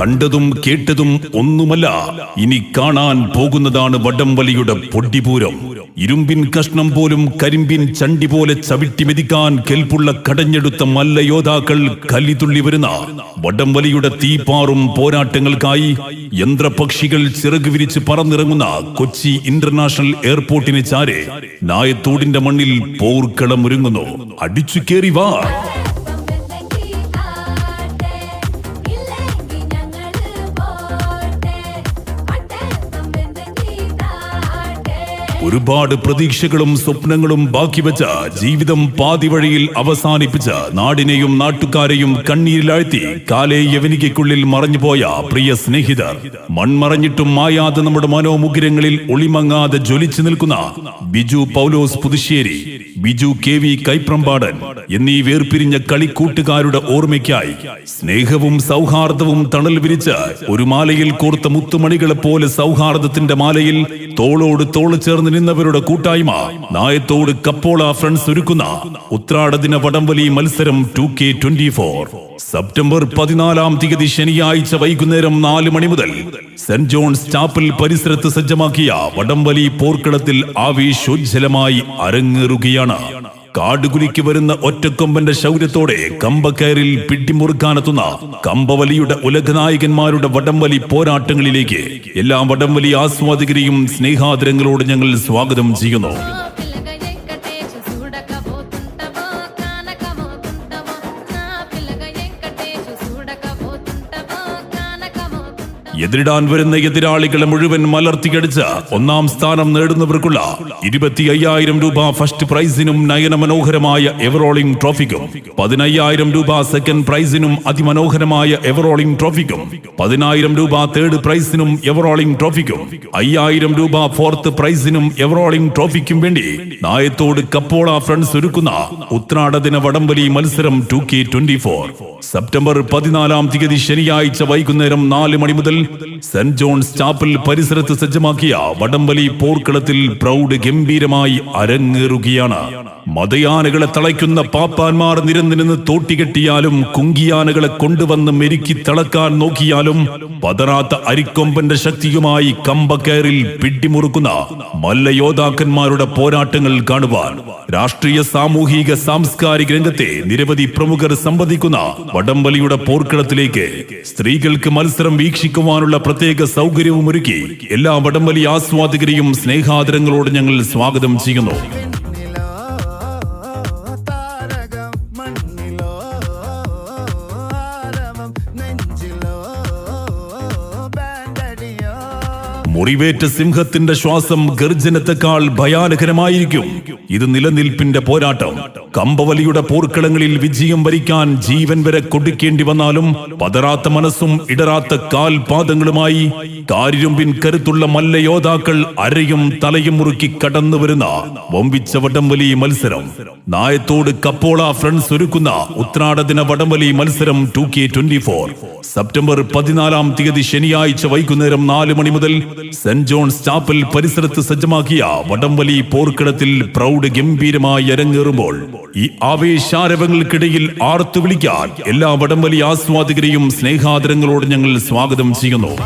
കണ്ടതും കേട്ടതും ഒന്നുമല്ല. ഇനി കാണാൻ പോകുന്നതാണ് വടംവലിയുടെ പൊടിപൂരം. ഇരുമ്പിൻ കഷ്ണം പോലും കരിമ്പിൻ ചണ്ടി പോലെ ചവിട്ടി മെതിക്കാൻ കെൽപ്പുള്ള കടഞ്ഞെടുത്ത മല്ല യോദ്ധാക്കൾ കലിതുള്ളി വരുന്ന വടംവലിയുടെ തീപ്പാറും പോരാട്ടങ്ങൾക്കായി യന്ത്രപക്ഷികൾ ചിറക് വിരിച്ച് പറന്നിറങ്ങുന്ന കൊച്ചി ഇന്റർനാഷണൽ എയർപോർട്ടിന് ചാരെ നായത്തോടിന്റെ മണ്ണിൽ പോർക്കളം ഒരുങ്ങുന്നു. അടിച്ചു കേറി വാ. ഒരുപാട് പ്രതീക്ഷകളും സ്വപ്നങ്ങളും ബാക്കി വെച്ച ജീവിതം പാതിവഴിയിൽ അവസാനിപ്പിച്ച നാടിനെയും നാട്ടുകാരെയും കണ്ണീരിലാഴ്ത്തി കാലേ യവനികയ്ക്കുള്ളിൽ മറഞ്ഞുപോയ പ്രിയ സ്നേഹിതർ. മൺമറഞ്ഞിട്ടും മായാതെ നമ്മുടെ മനോമുഗ്രങ്ങളിൽ ഒളിമങ്ങാതെ ജ്വലിച്ചു നിൽക്കുന്ന ബിജു പൗലോസ് പുതുശ്ശേരി. ബിജു കെ വി കൈപ്രമ്പാടൻ എന്നീ വേർപിരിഞ്ഞ കളിക്കൂട്ടുകാരുടെ ഓർമ്മയ്ക്കായി സ്നേഹവും സൗഹാർദ്ദവും തണൽ വിരിച്ച് ഒരു മാലയിൽ കോർത്ത മുത്തുമണികളെ പോലെ സൗഹാർദ്ദത്തിന്റെ മാലയിൽ തോളോട് തോൾ ചേർന്ന് നിന്നവരുടെ കൂട്ടായ്മ നായത്തോട് കപ്പോള ഫ്രണ്ട്സ് ഒരുക്കുന്ന ഉത്രാടദിന വടംവലി മത്സരം two K twenty four. September പതിനാലാം തീയതി ശനിയാഴ്ച വൈകുന്നേരം നാല് മണി മുതൽ സെന്റ് ജോൺസ് ചാപ്പൽ പരിസരത്ത് സജ്ജമാക്കിയ വടംവലി പോർക്കളത്തിൽ ആവേശോജ്ജലമായി അരങ്ങേറുകയാണ്. കാടുകുലിക്ക് വരുന്ന ഒറ്റക്കൊമ്പന്റെ ശൗര്യത്തോടെ കമ്പക്കയറിൽ പിടിമുറുക്കാനെത്തുന്ന കമ്പവലിയുടെ ഉലകനായകന്മാരുടെ വടംവലി പോരാട്ടങ്ങളിലേക്ക് എല്ലാ വടംവലി ആസ്വാദികരെയും സ്നേഹാദരങ്ങളോട് ഞങ്ങൾ സ്വാഗതം ചെയ്യുന്നു. എതിരിടാൻ വരുന്ന എതിരാളികളെ മുഴുവൻ മലർത്തിക്കടിച്ച് ഒന്നാം സ്ഥാനം നേടുന്നവർക്കുള്ള ഇരുപത്തി അയ്യായിരം രൂപ ഫസ്റ്റ് പ്രൈസിനും നയന മനോഹരമായ എവറോളിംഗ് ട്രോഫിക്കും പതിനയ്യായിരം രൂപ സെക്കൻഡ് പ്രൈസിനും അതിമനോഹരമായ എവറോളിംഗ് ട്രോഫിക്കും പതിനായിരം രൂപ തേർഡ് പ്രൈസിനും എവറോളിംഗ് ട്രോഫിക്കും അയ്യായിരം രൂപ ഫോർത്ത് പ്രൈസിനും എവറോളിംഗ് ട്രോഫിക്കും വേണ്ടി നായത്തോട് കപ്പോള ഫ്രണ്ട്സ് ഒരുക്കുന്ന ഉത്രാടദിന വടംവലി മത്സരം two K twenty four. September പതിനാലാം തീയതി ശനിയാഴ്ച വൈകുന്നേരം നാല് മണി മുതൽ സെന്റ് ജോൺസ് ചാപ്പൽ പരിസരത്ത് സജ്ജമാക്കിയ വടംവലി പോർക്കളത്തിൽ പ്രൗഢ ഗംഭീരമായി അരങ്ങേറുകയാണ്. മതയാനകളെ തളയ്ക്കുന്ന പാപ്പാന്മാർ നിരന്നിരുന്ന് തോട്ടികെട്ടിയാലും കുങ്കിയാനകളെ കൊണ്ടുവന്ന് മെരുക്കി തിളക്കാൻ നോക്കിയാലും പതറാത്ത അരിക്കൊമ്പന്റെ ശക്തിയുമായി കമ്പക്കയറിൽ പിടിമുറുക്കുന്ന മല്ലയോദ്ധാക്കന്മാരുടെ പോരാട്ടങ്ങൾ കാണുവാൻ രാഷ്ട്രീയ സാമൂഹിക സാംസ്കാരിക രംഗത്തെ നിരവധി പ്രമുഖർ സംവദിക്കുന്ന വടംവലിയുടെ പോർക്കളത്തിലേക്ക് സ്ത്രീകൾക്ക് മത്സരം വീക്ഷിക്കുവാനുള്ള പ്രത്യേക സൗകര്യവും ഒരുക്കി എല്ലാ വടംവലി ആസ്വാദകരെയും സ്നേഹാദരങ്ങളോട് ഞങ്ങൾ സ്വാഗതം ചെയ്യുന്നു. മുറിവേറ്റ സിംഹത്തിന്റെ ശ്വാസം ഗർജനത്തെക്കാൾ ഭയാനകരമായിരിക്കും. ഇത് നിലനിൽപ്പിന്റെ പോരാട്ടം. കമ്പവലിയുടെ പോർക്കളങ്ങളിൽ വിജയം വരിക്കാൻ ജീവൻ വരെ കൊടുക്കേണ്ടി വന്നാലും പതറാത്ത മനസ്സും ഇടറാത്ത കാൽപാദങ്ങളുമായി കാരിരുമ്പിൻ കരുത്തുള്ള മല്ലയോദ്ധാക്കൾ അരയും തലയും മുറുക്കി കടന്നു വരുന്ന വമ്പിച്ച വടംവലി മത്സരം. നായത്തോട് കപ്പോള ഫ്രണ്ട്സ് ഒരുക്കുന്ന ഉത്രാടദിന വടംവലി മത്സരം two K twenty four. September പതിനാലാം തീയതി ശനിയാഴ്ച വൈകുന്നേരം നാല് മണി മുതൽ സെന്റ് ജോൺസ് ചാപ്പൽ പരിസരത്ത് സജ്ജമാക്കിയ വടംവലി പോർക്കിടത്തിൽ പ്രൗഡ് ഗംഭീരമായി അരങ്ങേറുമ്പോൾ ഈ ആവേശാരവങ്ങൾക്കിടയിൽ ആർത്തു വിളിക്കാൻ എല്ലാ വടംവലി ആസ്വാദകരെയും സ്നേഹാദരങ്ങളോട് ഞങ്ങൾ സ്വാഗതം ചെയ്യുന്നു.